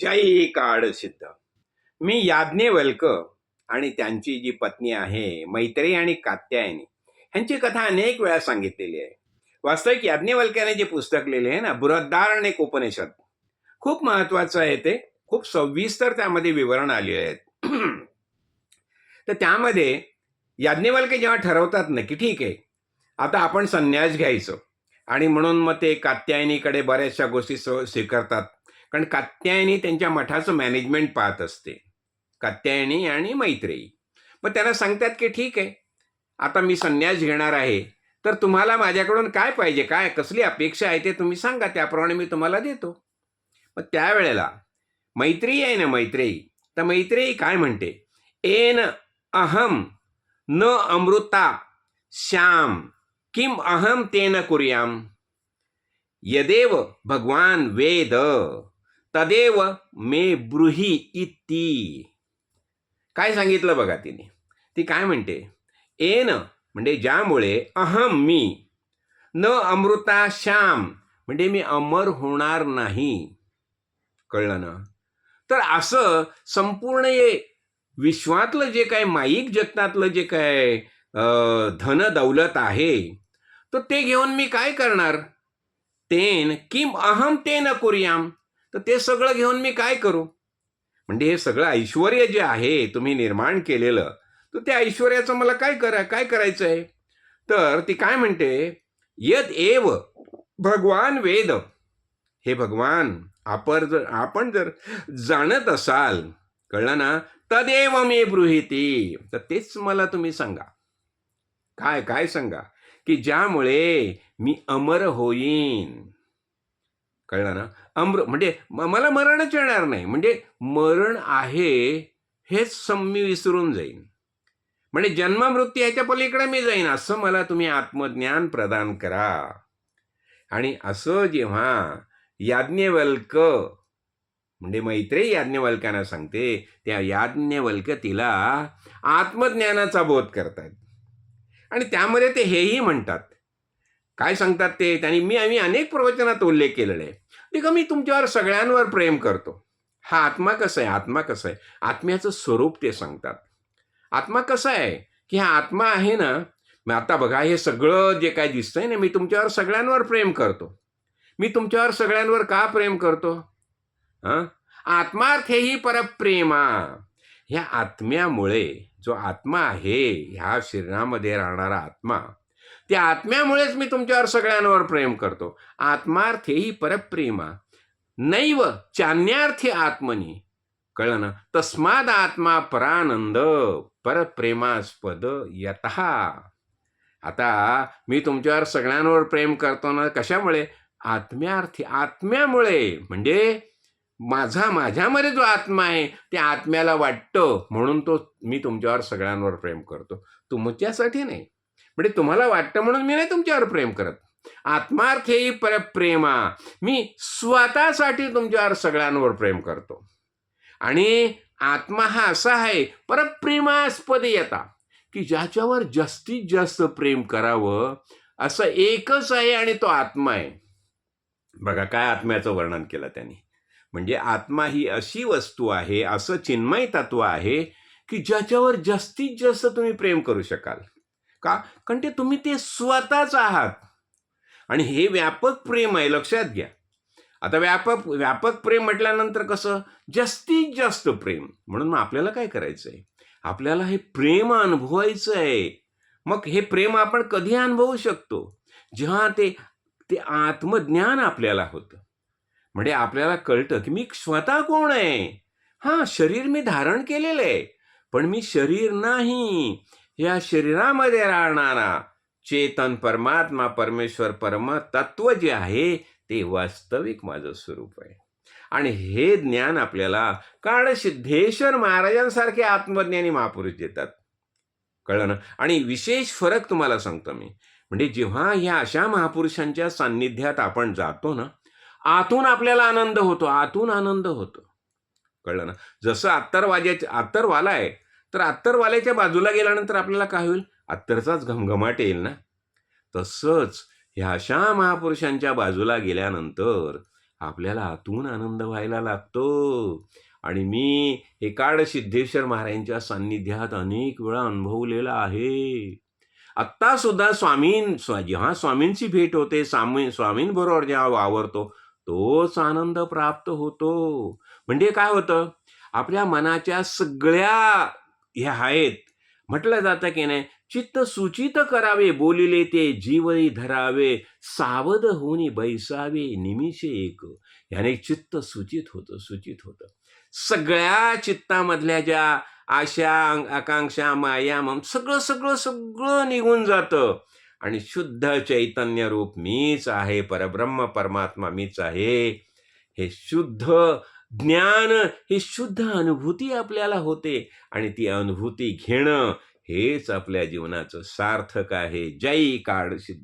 जय काळ सिद्ध. मी याज्ञवल्क आणि त्यांची जी पत्नी आहे मैत्रेयी आणि कात्यायनी ह्यांची कथा अनेक वेळा सांगितलेली आहे. वास्तविक याज्ञवल्क्याने जे पुस्तक लिहिले आहे ना बृहदारण्यक उपनिषद. खूप महत्वाचं आहे ते. खूप सविस्तर त्यामध्ये विवरण आले आहेत. तर त्यामध्ये याज्ञवल्के जेव्हा ठरवतात ना की ठीक आहे आता आपण संन्यास घ्यायचं. आणि म्हणून मग ते कात्यायनीकडे बऱ्याचशा गोष्टी स्वीकारतात. कारण कात्यायनी त्यांच्या मठाचं मॅनेजमेंट पाहत असते. कात्यायनी आणि मैत्रेयी. मग त्यांना सांगतात की ठीक आहे आता मी संन्यास घेणार आहे तर तुम्हाला माझ्याकडून काय पाहिजे? काय कसली अपेक्षा आहे ते तुम्ही सांगा त्याप्रमाणे मी तुम्हाला देतो. मग त्यावेळेला मैत्रेयी आहे ना मैत्रेयी. तर मैत्रेयी काय म्हणते? एन अहम न अमृता श्याम किम अहम तेन कुर्याम? यदेव भगवान वेद। तदेव मे ब्रूही इति. काय सांगितलं बघा तिने? ती काय म्हणते? एन म्हणजे ज्यामुळे अहम मी न अमृता श्याम म्हणजे मी अमर होणार नाही. कळलं ना? तर असं संपूर्ण हे विश्वातलं जे काय माईक जगतातलं जे काय धन दौलत आहे तर ते घेऊन मी काय करणार? तेन किम अहम ते न कुर्याम. तर ते सगळं घेऊन मी काय करू? म्हणजे हे सगळं ऐश्वर जे आहे तुम्ही निर्माण केलेलं तर त्या ऐश्वर्याचं मला काय करा काय करायचं आहे तर ती काय म्हणते? यद एव भगवान वेद. हे भगवान आपण जर आपण जर जाणत असाल कळलं ना? तदेव मे ब्रुहिती. तर तेच मला तुम्ही सांगा. काय काय सांगा? की ज्यामुळे मी अमर होईन. कळलं ना अमृ म्हणजे मला मरणच येणार नाही. म्हणजे मरण आहे हेच सम मी विसरून जाईन. म्हणजे जन्म मृत्यू ह्याच्या पलीकडे मी जाईन असं मला तुम्ही आत्मज्ञान प्रदान करा. आणि असं जेव्हा याज्ञवल्क म्हणजे मैत्रेयी याज्ञवल्कांना सांगते त्या याज्ञवल्क तिला आत्मज्ञानाचा बोध करतात. आणि त्यामध्ये ते हेही म्हणतात काय सांगतात ते? त्यांनी मी आम्ही अनेक प्रवचनात उल्लेख केलेला आहे. ते मी तुमच्यावर सगळ्यांवर प्रेम करतो. हा आत्मा कसा आहे? आत्मा कसा आहे? आत्म्याचं स्वरूप ते सांगतात. आत्मा कसा आहे? की हा आत्मा आहे ना मग आता बघा हे सगळं जे काय दिसतंय ना मी तुमच्यावर सगळ्यांवर प्रेम करतो. मी तुमच्यावर सगळ्यांवर का प्रेम करतो? हां? आत्मार्थ हेही परप्रेमा. ह्या आत्म्यामुळे जो आत्मा आहे ह्या शरीरामध्ये राहणारा आत्मा त्या आत्म्यामुळेच मी तुमच्यावर सगळ्यांवर प्रेम करतो. आत्मार्थेही परप्रेमा. नैव चान्यार्थी आत्मनी. कळलं ना? तस्माद आत्मा परानंद परप्रेमास्पद यथा आता मी तुमच्यावर सगळ्यांवर प्रेम करतो ना कशामुळे? आत्म्यार्थी आत्म्यामुळे. म्हणजे माझा माझ्यामध्ये जो आत्मा आहे त्या आत्म्याला वाटतं म्हणून तो मी तुमच्यावर सगळ्यांवर प्रेम करतो. तुमच्यासाठी नाही. म्हणजे तुम्हाला वाटतं म्हणून मी नाही तुमच्यावर प्रेम करत. आत्मार्थ आत्मार्थेही परप्रेमा मी स्वतःसाठी तुमच्यावर सगळ्यांवर प्रेम करतो. आणि आत्मा हा असा आहे परप्रेमास्पद येता की ज्याच्यावर जास्तीत जास्त प्रेम करावं असं एकच आहे आणि तो आत्मा आहे. बघा काय आत्म्याचं वर्णन केलं त्यांनी. म्हणजे आत्मा ही अशी वस्तू आहे असं चिन्मय तत्व आहे की ज्याच्यावर जास्तीत जास्त तुम्ही प्रेम करू शकाल. का? कारण ते तुम्ही ते स्वतःच आहात. आणि हे व्यापक प्रेम आहे लक्षात घ्या. आता व्यापक व्यापक प्रेम म्हटल्यानंतर कसं? जास्तीत जास्त प्रेम. म्हणून मग आपल्याला काय करायचं आहे आपल्याला हे प्रेम अनुभवायचं आहे. मग हे प्रेम आपण कधी अनुभवू शकतो? जेव्हा ते ते आत्मज्ञान आपल्याला होतं. म्हणजे आपल्याला कळतं की मी स्वतः कोण आहे? हां शरीर मी धारण केलेलं आहे. पण मी शरीर नाही. या शरीरामध्ये राहणारा चेतन परमात्मा परमेश्वर परम तत्व जे आहे ते वास्तविक माझं स्वरूप आहे. आणि हे ज्ञान आपल्याला कारण सिद्धेश्वर महाराजांसारखे आत्मज्ञानी महापुरुष देतात. कळलं ना? आणि विशेष फरक तुम्हाला सांगतो मी. म्हणजे जेव्हा ह्या अशा महापुरुषांच्या सान्निध्यात आपण जातो ना आतून आपल्याला आनंद होतो आतून आनंद होतो. कळलं ना? जसं अत्तरवाज्याच्या अत्तरवाला आहे तर अत्तरवाल्याच्या बाजूला गेल्यानंतर आपल्याला काय होईल? अत्तरचाच घमघमाट येईल ना? तसंच ह्या अशा महापुरुषांच्या बाजूला गेल्यानंतर आपल्याला आतून आनंद व्हायला लागतो. आणि मी हे काळ सिद्धेश्वर महाराजांच्या सान्निध्यात अनेक वेळा अनुभवलेला आहे. आत्ता सुद्धा स्वामीं जेव्हा स्वामींची भेट होते स्वामी स्वामींबरोबर जेव्हा वावरतो तोच आनंद प्राप्त होतो. म्हणजे काय होतं? आपल्या मनाच्या सगळ्या हे आहेत. म्हटलं जातं की नाही चित्त सूचित करावे बोलिले ते जीवही धरावे सावध होऊन बैसावे निमिषे एक. याने चित्त सूचित होतं सूचित होतं. सगळ्या चित्तामधल्या ज्या आशा आकांक्षा माया मम सगळं सगळं सगळं निघून जातं. आणि शुद्ध चैतन्य रूप मीच आहे परब्रह्म परमात्मा मीच आहे. हे शुद्ध ज्ञान ही शुद्ध अनुभूती आपल्याला होते आणि ती अनुभूती घेणं हेच आपल्या जीवनाचं सार्थक आहे. जय काळ सिद्ध